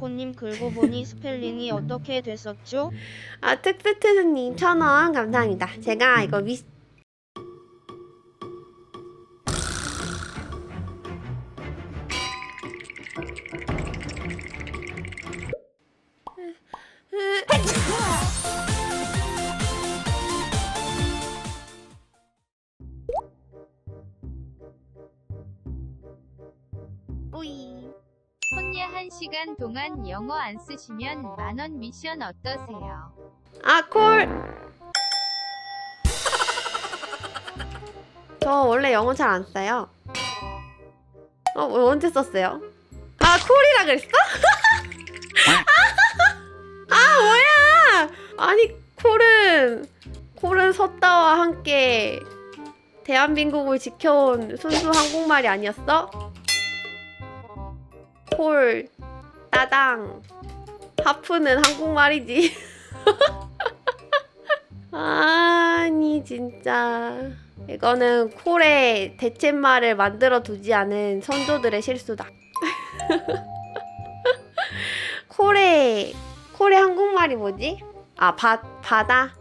유코님 긁고 보니 스펠링이 어떻게 됐었죠? 아 특스트스님 천 원 감사합니다. 제가 이거 미뿌 2시간 동안 영어 안 쓰시면 만원 미션 어떠세요? 아, 콜! 저 원래 영어 잘 안 써요. 어, 뭐 언제 썼어요? 아, 콜이라 그랬어? 아, 뭐야! 아니, 콜은, 콜은 섰다와 함께 대한민국을 지켜온 순수 한국말이 아니었어? 콜 따당, 하프는 한국말이지. 아니 진짜 이거는 콜의 대체말을 만들어 두지 않은 선조들의 실수다. 콜의 콜의 한국말이 뭐지? 아 바, 바다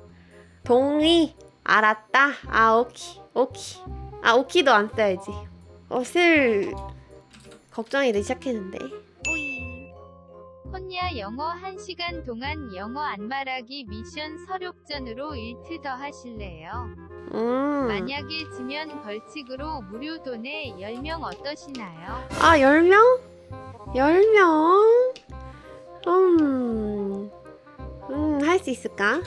동의 알았다 아 오키 오키 아 오키도 안 써야지 어슬 걱정이 되기 시작했는데. 혼야 영어 한 시간 동안 영어 안 말하기 미션 서력전으로 일트 더 하실래요? 음. 만약에 지면 벌칙으로 무료 돈에 10명 어떠시나요? 아, 10명? 10명? 음, 음, 할 수 있을까?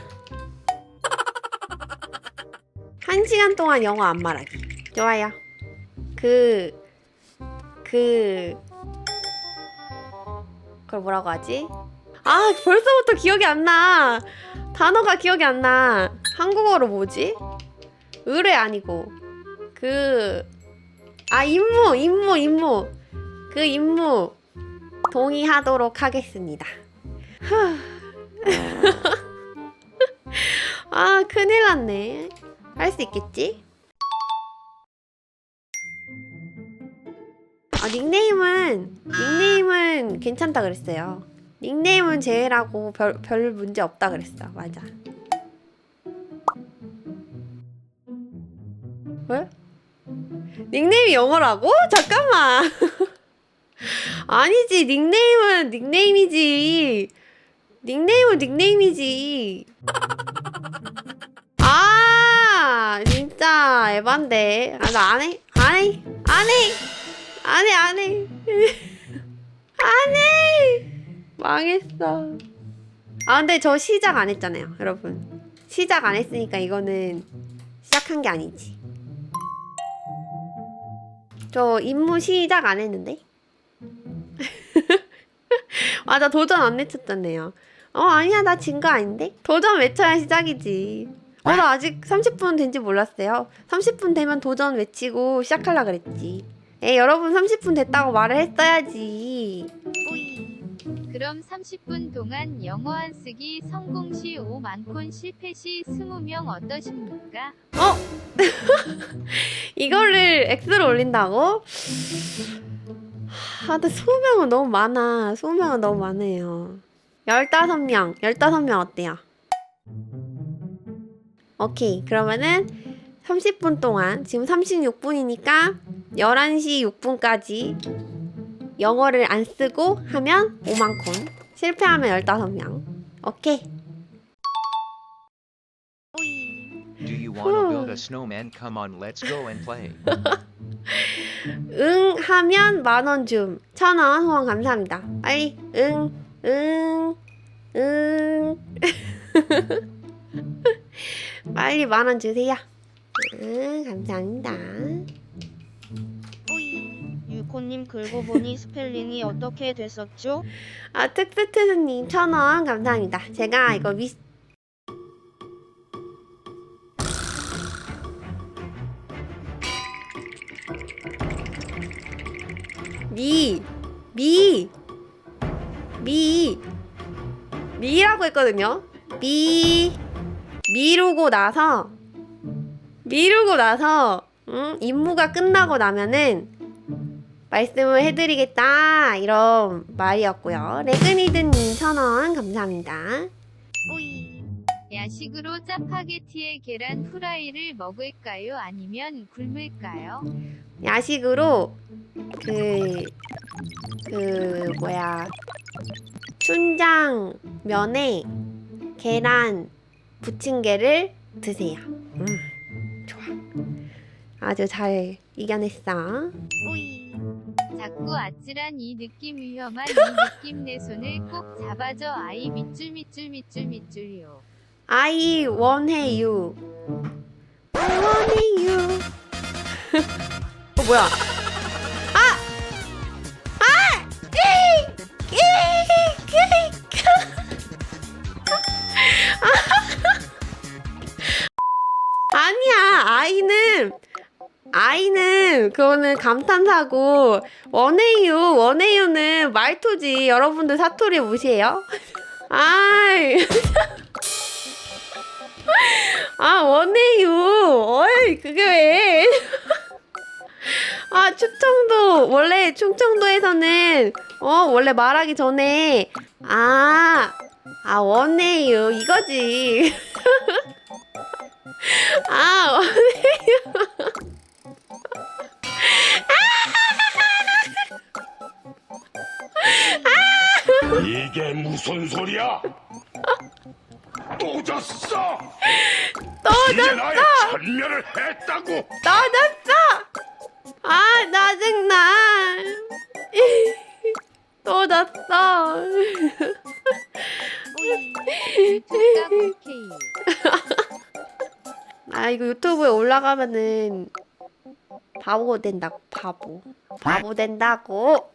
한 시간 동안 영어 안 말하기. 좋아요. 그, 그, 그걸 뭐라고 하지? 아, 벌써부터 기억이 안 나. 단어가 기억이 안 나. 한국어로 뭐지? 의뢰 아니고. 그, 아, 임무, 임무, 임무. 그 임무 동의하도록 하겠습니다. 후. 아, 큰일 났네. 할 수 있겠지? 아, 닉네임은, 닉네임은 괜찮다 그랬어요. 닉네임은 제외라고 별, 별 문제 없다 그랬어. 맞아. 왜? 닉네임이 영어라고? 잠깐만. 아니지, 닉네임은 닉네임이지. 닉네임은 닉네임이지. 아, 진짜 에반데. 아, 나 안 해. 안 해. 안 해. 안 해, 안 해. 안 해. 망했어. 아, 근데 저 시작 안 했잖아요, 여러분. 시작 안 했으니까 이거는 시작한 게 아니지. 저 임무 시작 안 했는데? 맞아 도전 안 외쳤잖아요 어 아니야 나 진 거 아닌데? 도전 외쳐야 시작이지 어 나 아직 30분 된 지 몰랐어요 30분 되면 도전 외치고 시작하려 그랬지 에 여러분 30분 됐다고 말을 했어야지. 그럼 30분 동안 영어 안 쓰기 성공 시 5만콘 실패 시 20명 어떠십니까? 이거를 X로 올린다고? 아, 근데 수명은 너무 많아. 수명은 너무 많아요. 15명, 15명 어때요? 오케이. 그러면은 30분 동안, 지금 36분이니까 11시 6분까지 영어를 안 쓰고 하면 5만 콘. 실패하면 15명. 오케이. Do you want to build a snowman? Come on, let's go and play. 응 하면 만 원 줌. 천 원 후원 감사합니다. 빨리 응, 응, 응. 빨리 만 원 주세요. 응, 감사합니다. 뿌이. 유코님 긁고 보니 스펠링이 어떻게 됐었죠? 아, 특스트스님 천 원 감사합니다. 제가 이거 미 미, 미, 미, 미라고 했거든요. 미, 미루고 나서, 미루고 나서, 음, 임무가 끝나고 나면은 말씀을 해드리겠다 이런 말이었고요. 레그니드님 천원 감사합니다. 오이. 야식으로 짜파게티에 계란 후라이를 먹을까요? 아니면 굶을까요? 야식으로 그, 그, 뭐야. 춘장 면에 계란 부침개를 드세요. 음, 좋아. 아주 잘 이겨냈어. 오이. 자꾸 아찔한 이 느낌 위험한 이 느낌 내 손을 꼭 잡아줘 아이 밑줄 밑줄 밑줄 밑줄요. I want you. I want you. 어, 뭐야? 아! 아! 끼! 끼! 끼! 아! 아니야, 아이는 아이는 그거는 감탄사고 원해유 원해유는 말투지. 여러분들 사투리 무시해요? 아이. 아 원해유. 어이 그게 왜? 아 충청도. 원래 충청도에서는 어 원래 말하기 전에 아아 원해유. 이거지. 아 천멸을 했다고! 떠났어! 아, 짜증나. 오케이. 아, 이거 유튜브에 올라가면은 바보 된다고, 바보. 바보 된다고.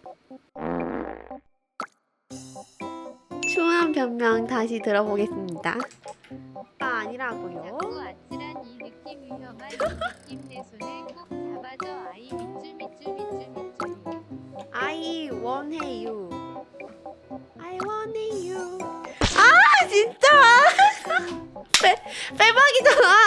충한 변명 다시 들어보겠습니다. 아, 아니라고요. 자꾸 아찔한 이 느낌 위험한 이 느낌 내 손을 꼭 잡아줘 아이 밑줄 밑줄 밑줄 밑줄요. I want you. I want you. 아 진짜. 빼 빼박이잖아.